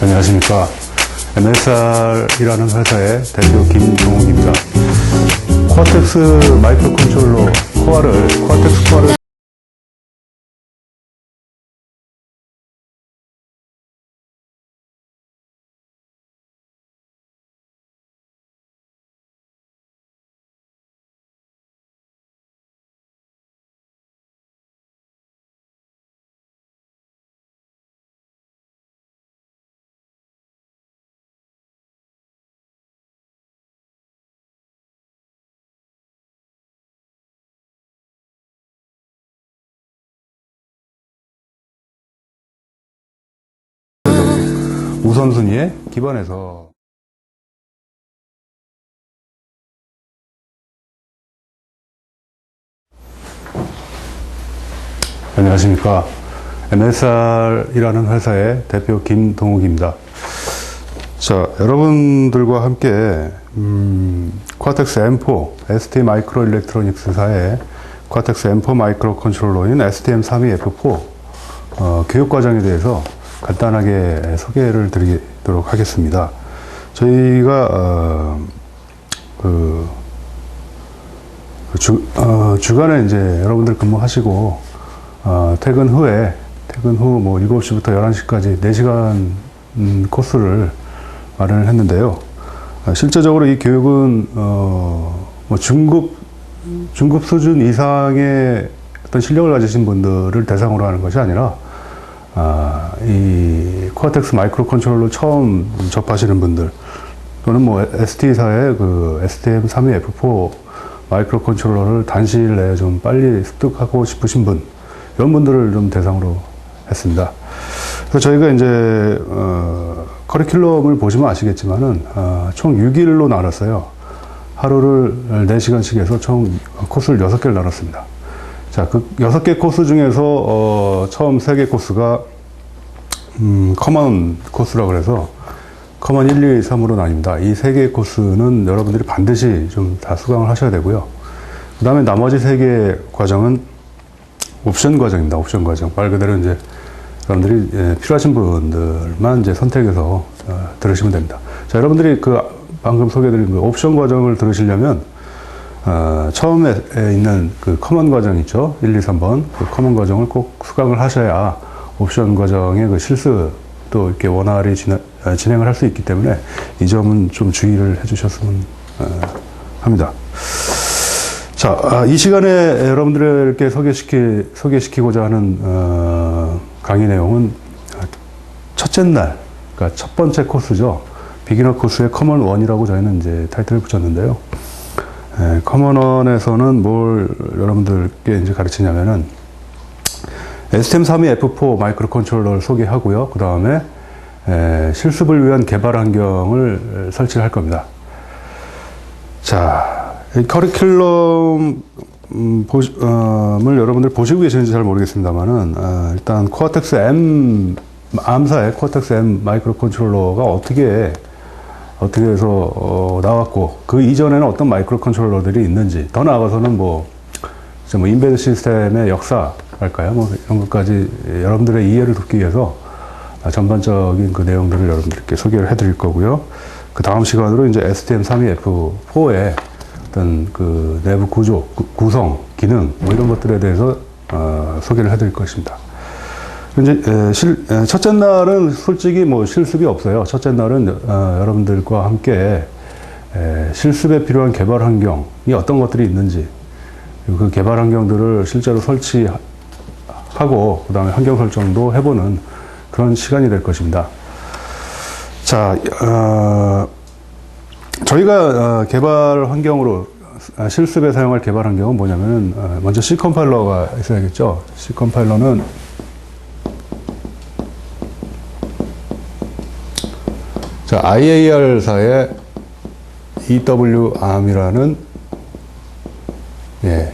안녕하십니까. MSR이라는 회사의 대표 김동욱입니다. 코어텍스 마이크로 컨트롤러 코어를, 코어텍스 코어를 우선순위에 기반해서 안녕하십니까. MSR이라는 회사의 대표 김동욱입니다. 자, 여러분들과 함께, 음, 쿼텍스 M4, ST 마이크로 일렉트로닉스사의 쿼텍스 M4 마이크로 컨트롤러인 STM32F4 어, 교육과정에 대해서 간단하게 소개를 드리도록 하겠습니다. 저희가, 어, 그, 그 주, 어, 주간에 이제 여러분들 근무하시고, 어, 퇴근 후에, 퇴근 후 뭐 7시부터 11시까지 4시간 음, 코스를 마련을 했는데요. 아, 실제적으로 이 교육은, 어, 뭐 중급, 중급 수준 이상의 어떤 실력을 가지신 분들을 대상으로 하는 것이 아니라, 아, 이 코어텍스 마이크로 컨트롤러 처음 접하시는 분들, 또는 뭐 ST사의 그 STM32F4 마이크로 컨트롤러를 단시일 내에 좀 빨리 습득하고 싶으신 분, 이런 분들을 좀 대상으로 했습니다. 그래서 저희가 이제, 어, 커리큘럼을 보시면 아시겠지만은, 어, 총 6일로 나눴어요. 하루를 4시간씩 해서 총 코스를 6개를 나눴습니다. 자, 그 6개 코스 중에서, 어, 처음 3개 코스가, 음, 커먼 코스라고 그래서, 커먼 1, 2, 3으로 나뉩니다. 이 세 개의 코스는 여러분들이 반드시 좀 다 수강을 하셔야 되고요. 그 다음에 나머지 세 개의 과정은 옵션 과정입니다. 옵션 과정. 말 그대로 이제 여러분들이 예, 필요하신 분들만 이제 선택해서 어, 들으시면 됩니다. 자, 여러분들이 그 방금 소개해드린 그 옵션 과정을 들으시려면 어, 처음에 있는 그 커먼 과정 있죠? 1, 2, 3번. 그 커먼 과정을 꼭 수강을 하셔야 옵션 과정의 그 실습도 이렇게 원활히 진행, 어, 진행을 할 수 있기 때문에 이 점은 좀 주의를 해 주셨으면 어, 합니다. 자, 아, 이 시간에 여러분들께 소개시키, 소개시키고자 하는, 어, 강의 내용은 첫째 날, 그러니까 첫 번째 코스죠. 비기너 코스의 커먼 원이라고 저희는 이제 타이틀을 붙였는데요. 에, 커먼 원에서는 뭘 여러분들께 이제 가르치냐면은 STM32F4 마이크로 컨트롤러를 소개하고요. 그 다음에 실습을 위한 개발 환경을 설치를 할 겁니다. 자, 이 커리큘럼 음, 보시, 어, 을 여러분들 보시고 계시는지 잘 모르겠습니다만은 어, 일단 코어텍스 M 암사의 코어텍스 M 마이크로 컨트롤러가 어떻게 어떻게 해서 어, 나왔고 그 이전에는 어떤 마이크로 컨트롤러들이 있는지 더 나아가서는 뭐, 뭐 인베드 시스템의 역사랄까요? 뭐 이런 것까지 여러분들의 이해를 돕기 위해서 전반적인 그 내용들을 여러분들께 소개를 해드릴 거고요. 그 다음 시간으로 이제 STM32F4의 어떤 그 내부 구조, 구- 구성, 기능 뭐 이런 것들에 대해서 어, 소개를 해드릴 것입니다. 이제 에, 실, 에, 첫째 날은 솔직히 뭐 실습이 없어요. 첫째 날은 어, 여러분들과 함께 에, 실습에 필요한 개발 환경이 어떤 것들이 있는지 그리고 그 개발 환경들을 실제로 설치하고 그 다음에 환경 설정도 해보는 그런 시간이 될 것입니다. 자, 어, 저희가 어, 개발 환경으로 아, 실습에 사용할 개발 환경은 뭐냐면은 어, 먼저 C 컴파일러가 있어야겠죠. C 컴파일러는 자, IAR사의 EWARM이라는 예,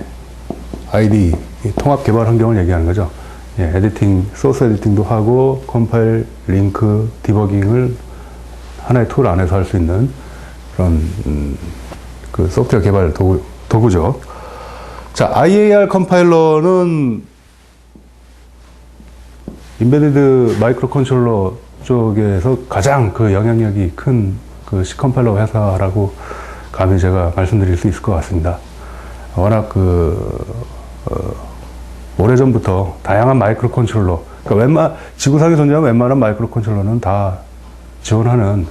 ID 이 통합 개발 환경을 얘기하는 거죠. 예, 에디팅, 소스 에디팅도 하고 컴파일, 링크, 디버깅을 하나의 툴 안에서 할 수 있는 그런 음, 그 소프트웨어 개발 도구, 도구죠. 자, IAR 컴파일러는 인베디드 마이크로 컨트롤러 쪽에서 가장 그 영향력이 큰그 C컴파일러 회사라고 감히 제가 말씀드릴 수 있을 것 같습니다. 워낙 그, 어, 오래전부터 다양한 마이크로 컨트롤러, 그러니까 웬만, 지구상에 존재하는 웬만한 마이크로 컨트롤러는 다 지원하는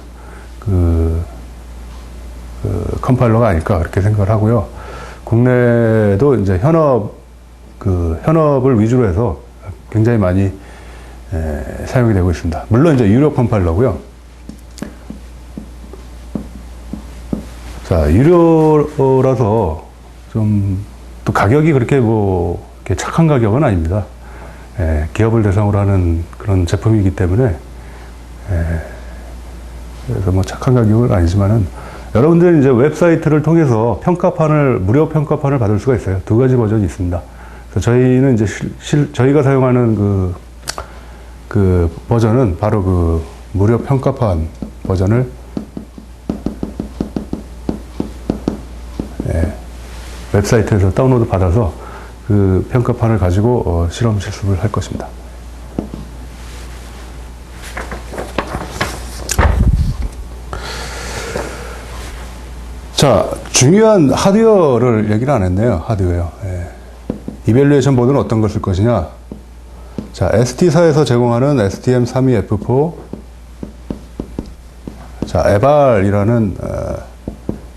그, 그 컴파일러가 아닐까 그렇게 생각을 하고요. 국내도 이제 현업, 그 현업을 위주로 해서 굉장히 많이 에, 사용이 되고 있습니다. 물론 이제 유료 컴파일러고요. 자, 유료라서 좀 또 가격이 그렇게 뭐 착한 가격은 아닙니다. 에, 기업을 대상으로 하는 그런 제품이기 때문에 에, 그래서 뭐 착한 가격은 아니지만은 여러분들은 이제 웹사이트를 통해서 평가판을 무료 평가판을 받을 수가 있어요. 두 가지 버전이 있습니다. 저희는 이제 실, 실- 저희가 사용하는 그, 그 버전은 바로 그 무료 평가판 버전을 예, 웹사이트에서 다운로드 받아서 그 평가판을 가지고 어, 실험 실습을 할 것입니다. 자, 중요한 하드웨어를 얘기를 안 했네요. 하드웨어. 예. 이벨리에이션 보드는 어떤 걸쓸 것이냐? 자, ST사에서 제공하는 STM32F4 자, 에발이라는 어,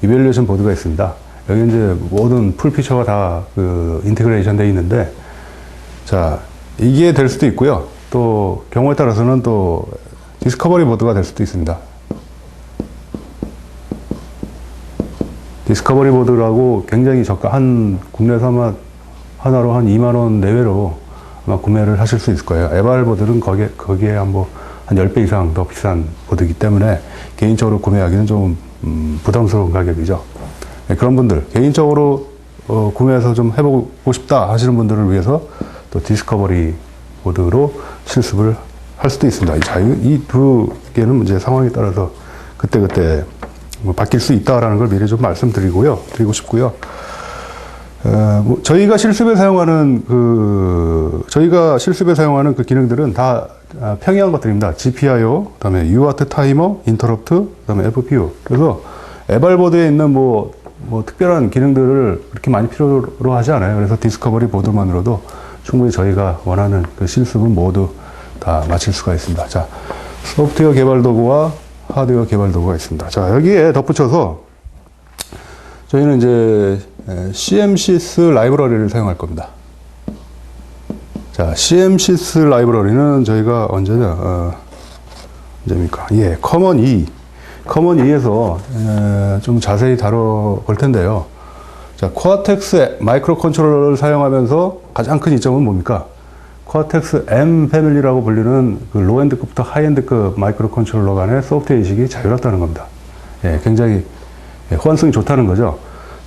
이벨리에이션 보드가 있습니다. 여기 이제 모든 풀 피처가 다 그 인테그레이션 되어 있는데 자, 이게 될 수도 있고요. 또 경우에 따라서는 또 디스커버리 보드가 될 수도 있습니다. 디스커버리 보드라고 굉장히 저가 한 국내에서 아마 하나로 한 2만 원 내외로 아마 구매를 하실 수 있을 거예요. 에발 보드는 거기에 거기에 한 뭐 한 10배 이상 더 비싼 보드이기 때문에 개인적으로 구매하기는 좀 음, 부담스러운 가격이죠. 네, 그런 분들 개인적으로 어, 구매해서 좀 해보고 싶다 하시는 분들을 위해서 또 디스커버리 보드로 실습을 할 수도 있습니다. 자, 이두 개는 이제 상황에 따라서 그때그때 뭐 바뀔 수 있다라는 걸 미리 좀 말씀드리고요. 드리고 싶고요. 어, 뭐 저희가 실습에 사용하는 그 저희가 실습에 사용하는 그 기능들은 다 아, 평이한 것들입니다. GPIO, 그다음에 UART 타이머, 인터럽트, 그다음에 FPU. 그래서 에발보드에 있는 뭐, 뭐 특별한 기능들을 그렇게 많이 필요로 하지 않아요. 그래서 디스커버리 보드만으로도 충분히 저희가 원하는 그 실습은 모두 다 마칠 수가 있습니다. 자, 소프트웨어 개발 도구와 하드웨어 개발 도구가 있습니다. 자, 여기에 덧붙여서 저희는 이제 CMCS 라이브러리를 사용할 겁니다. 자, CMCS 라이브러리는 저희가 언제냐, 어, 언제입니까? 예, 커먼 E. 커먼 E에서 좀 자세히 다뤄볼 텐데요. 자, 코아텍스 마이크로 컨트롤러를 사용하면서 가장 큰 이점은 뭡니까? 코아텍스 M 패밀리라고 불리는 그 로엔드급부터 하이엔드급 마이크로 컨트롤러 간의 소프트웨어 인식이 자유롭다는 겁니다. 예, 굉장히 예, 호환성이 좋다는 거죠.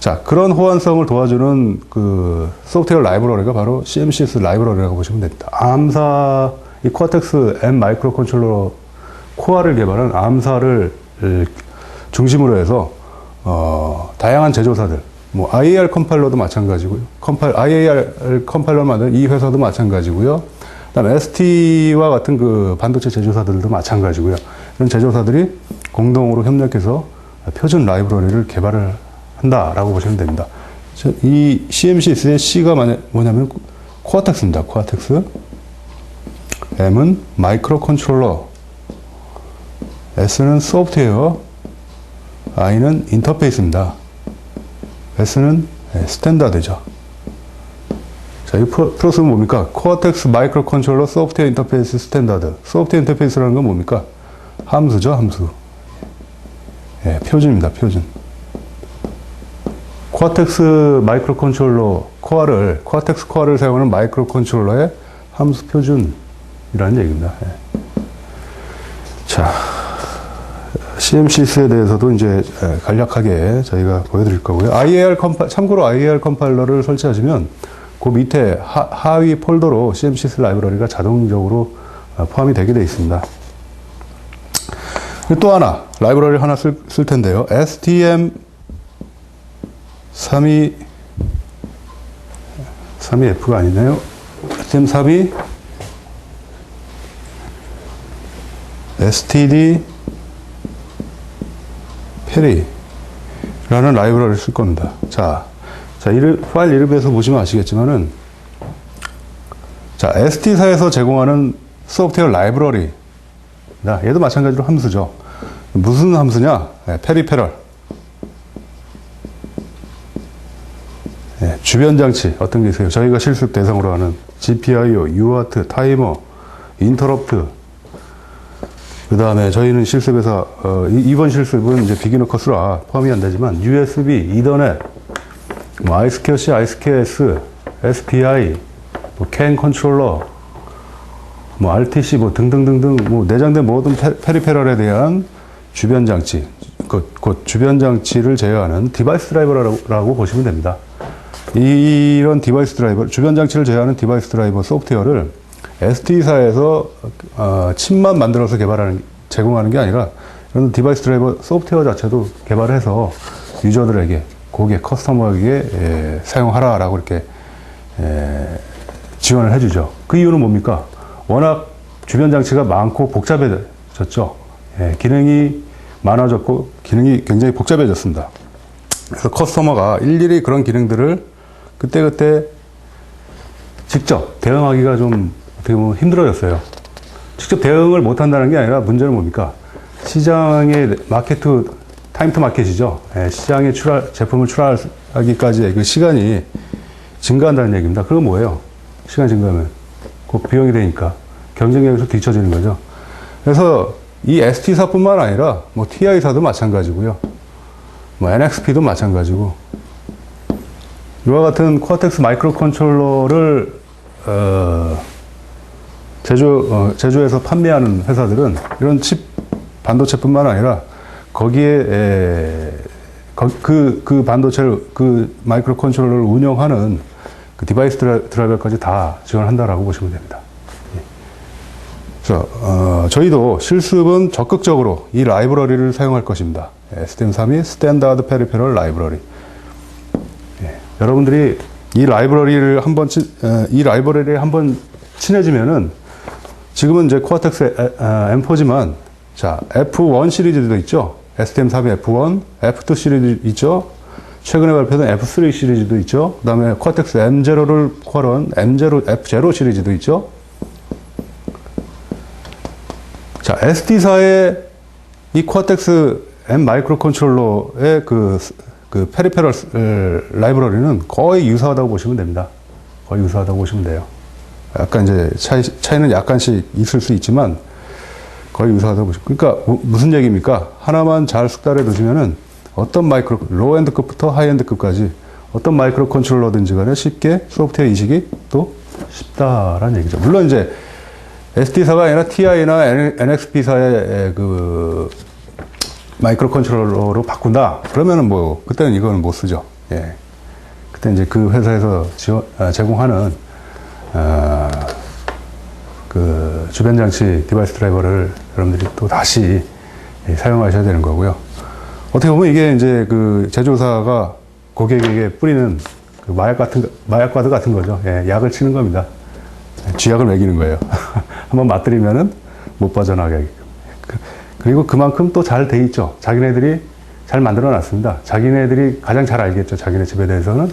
자, 그런 호환성을 도와주는 그 소프트웨어 라이브러리가 바로 CMCS 라이브러리라고 보시면 됩니다. 암사, 이 코텍스 M 마이크로 컨트롤러 코어를 개발한 암사를 중심으로 해서 어, 다양한 제조사들, 뭐 IAR 컴파일러도 마찬가지고요. 컴파일, IAR 컴파일러 만든 이 회사도 마찬가지고요. 그다음에 ST와 같은 그 반도체 제조사들도 마찬가지고요. 이런 제조사들이 공동으로 협력해서 표준 라이브러리를 개발을 한다라고 보시면 됩니다. 저- 이 CMCS의 C가 뭐냐- 뭐냐면 코아텍스입니다. 코아텍스. M은 마이크로 컨트롤러. S는 소프트웨어. I는 인터페이스입니다. S는 예, 스탠다드죠. 자, 이 플러스는 뭡니까? 코어텍스 마이크로 컨트롤러 소프트웨어 인터페이스 스탠다드. 소프트웨어 인터페이스라는 건 뭡니까? 함수죠, 함수. 예, 표준입니다, 표준. 코어텍스 마이크로 컨트롤러 코어를, 코어텍스 코어를 사용하는 마이크로 컨트롤러의 함수 표준이라는 얘기입니다. 예. 자, CMCS에 대해서도 이제 에, 간략하게 저희가 보여드릴 거고요. IAR 컴파, 참고로 IAR 컴파일러를 설치하시면 그 밑에 하, 하위 폴더로 CMCS 라이브러리가 자동적으로 어, 포함이 되게 되어 있습니다. 또 하나, 라이브러리 하나 쓸, 쓸 텐데요. STM 32, 32F가 아니네요. STM 32 std 페리라는 라이브러리를 쓸 겁니다. 자, 자, 이름, 파일 이름에서 보시면 아시겠지만은, 자, ST사에서 제공하는 소프트웨어 라이브러리. 얘도 마찬가지로 함수죠. 무슨 함수냐? 네, 페리페럴. 네, 주변 장치 어떤 게 있어요? 저희가 실습 대상으로 하는 GPIO, UART, 타이머, 인터럽트. 그 다음에 저희는 실습에서 어, 이- 이번 실습은 이제 비기너 코스라 포함이 안 되지만 USB, 이더넷, 뭐 아이스케어C, 아이스케어S, SPI, 뭐 CAN 컨트롤러, 뭐 RTC 뭐 등등등등 뭐 내장된 모든 페, 페리페럴에 대한 주변 장치, 그, 그 주변 장치를 제어하는 디바이스 드라이버라고 보시면 됩니다. 이- 이런 디바이스 드라이버, 주변 장치를 제어하는 디바이스 드라이버 소프트웨어를 ST사에서 어, 칩만 만들어서 개발하는, 제공하는 게 아니라 이런 디바이스 드라이버 소프트웨어 자체도 개발해서 유저들에게, 고객, 커스터머에게 에, 사용하라라고 이렇게 에, 지원을 해주죠. 그 이유는 뭡니까? 워낙 주변 장치가 많고 복잡해졌죠. 예, 기능이 많아졌고 기능이 굉장히 복잡해졌습니다. 그래서 커스터머가 일일이 그런 기능들을 그때그때 직접 대응하기가 좀 어떻게 보면 힘들어졌어요. 직접 대응을 못 한다는 게 아니라 문제는 뭡니까? 시장의 마케트, 타임 투 마켓이죠. 예, 시장에 출하, 제품을 출하하기까지의 그 시간이 증가한다는 얘기입니다. 그건 뭐예요? 시간 증가하면. 그 비용이 되니까. 경쟁력에서 뒤처지는 거죠. 그래서 이 ST사뿐만 아니라 뭐 TI사도 마찬가지고요. 뭐 NXP도 마찬가지고. 이와 같은 코어텍스 마이크로 컨트롤러를 어, 제조 어, 제조해서 판매하는 회사들은 이런 칩 반도체뿐만 아니라 거기에 에, 거- 그, 그 반도체를 그 마이크로 컨트롤러를 운영하는 그 디바이스 드라, 드라이버까지 다 지원한다라고 보시면 됩니다. 예. 자, 어, 저희도 실습은 적극적으로 이 라이브러리를 사용할 것입니다. STM32 스탠다드 페리페럴 라이브러리. 예, 여러분들이 이 라이브러리를 한번 친- 에, 이 라이브러리에 한번 친해지면은 지금은 이제 코어텍스 M4지만 자 F1 시리즈도 있죠. STM32 F1, F2 시리즈 있죠. 최근에 발표된 F3 시리즈도 있죠. 그 다음에 코어텍스 M0를 포함한 M0, F0 시리즈도 있죠. 자, SD사의 이 코어텍스 M 마이크로 컨트롤러의 그, 그 페리페럴 라이브러리는 거의 유사하다고 보시면 됩니다. 거의 유사하다고 보시면 돼요. 약간 이제 차이, 차이는 약간씩 있을 수 있지만 거의 유사하다고 보시면. 그러니까 뭐- 무슨 얘기입니까? 하나만 잘 숙달해 두시면은 어떤 마이크로, 로엔드급부터 하이엔드급까지 어떤 마이크로 컨트롤러든지 간에 쉽게 소프트웨어 인식이 또 쉽다라는 얘기죠. 물론 이제 SD사가 아니라 TI나 NXP사의 그 마이크로 컨트롤러로 바꾼다. 그러면은 뭐 그때는 이거는 못 쓰죠. 예. 그때 이제 그 회사에서 지원, 아, 제공하는 아, 그 주변 장치 디바이스 드라이버를 여러분들이 또 다시 예, 사용하셔야 되는 거고요. 어떻게 보면 이게 이제 그 제조사가 고객에게 뿌리는 그 마약 같은 거- 마약과도 같은 거죠. 예, 약을 치는 겁니다. 쥐약을 먹이는 거예요. 한번 맞들이면은 못 빠져나가게. 그- 그리고 그만큼 또 잘 돼 있죠. 자기네들이 잘 만들어 놨습니다. 자기네들이 가장 잘 알겠죠. 자기네 집에 대해서는.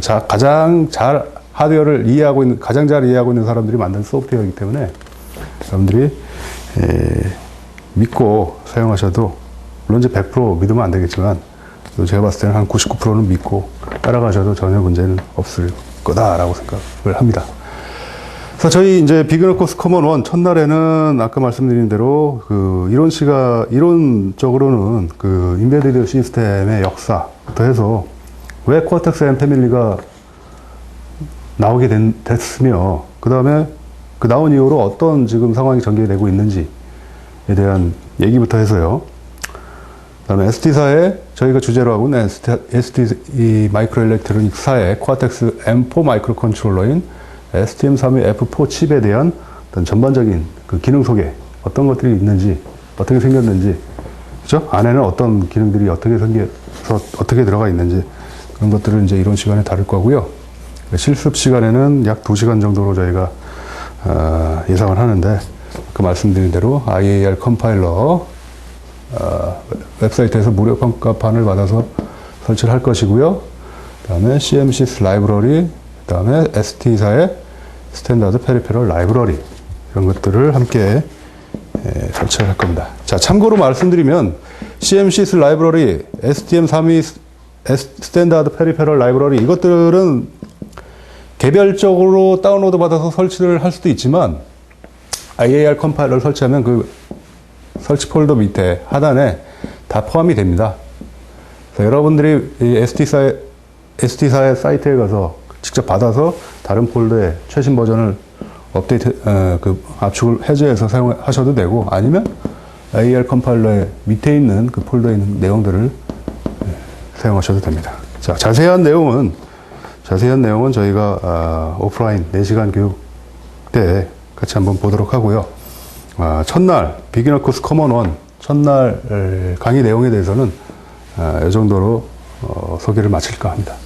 자- 가장 잘 하드웨어를 이해하고 있는, 가장 잘 이해하고 있는 사람들이 만든 소프트웨어이기 때문에 여러분들이 에, 믿고 사용하셔도 물론 이제 100% 믿으면 안 되겠지만 제가 봤을 때는 한 99%는 믿고 따라가셔도 전혀 문제는 없을 거다라고 생각을 합니다. 그래서 저희 이제 비그너 코스 커먼 원 첫날에는 아까 말씀드린 대로 그 이론 시가 이론적으로는 그 인베디드 시스템의 역사부터 해서 왜 코어텍스 M 패밀리가 나오게 된, 됐으며 그 다음에 그 나온 이후로 어떤 지금 상황이 전개되고 있는지에 대한 얘기부터 해서요. 그 다음에 ST사의 저희가 주제로 하고 있는 ST, ST 이 마이크로 일렉트로닉사의 코아텍스 M4 마이크로 컨트롤러인 STM32 F4 칩에 대한 어떤 전반적인 그 기능 소개 어떤 것들이 있는지 어떻게 생겼는지 그죠? 안에는 어떤 기능들이 어떻게 생겨서 어떻게 들어가 있는지 그런 것들을 이제 이런 시간에 다룰 거고요. 실습 시간에는 약 2시간 정도로 저희가 어, 예상을 하는데 그 말씀드린 대로 IAR 컴파일러 어, 웹사이트에서 무료 평가판을 받아서 설치를 할 것이고요. 그 다음에 CMCS 라이브러리, 그 다음에 ST사의 스탠다드 페리페럴 라이브러리 이런 것들을 함께 예, 설치를 할 겁니다. 자, 참고로 말씀드리면 CMCS 라이브러리, STM32 스탠다드 페리페럴 라이브러리 이것들은 개별적으로 다운로드 받아서 설치를 할 수도 있지만 IAR 컴파일러를 설치하면 그 설치 폴더 밑에 하단에 다 포함이 됩니다. 여러분들이 이 ST사의, ST사의 사이트에 가서 직접 받아서 다른 폴더에 최신 버전을 업데이트, 어, 그 압축을 해제해서 사용하셔도 되고 아니면 IAR 컴파일러의 밑에 있는 그 폴더에 있는 내용들을 예, 사용하셔도 됩니다. 자, 자세한 내용은 자세한 내용은 저희가 아, 오프라인 4시간 교육 때 같이 한번 보도록 하고요. 아, 첫날 비기너 코스 커먼 원 첫날 에, 강의 내용에 대해서는 아, 이 정도로 어, 소개를 마칠까 합니다.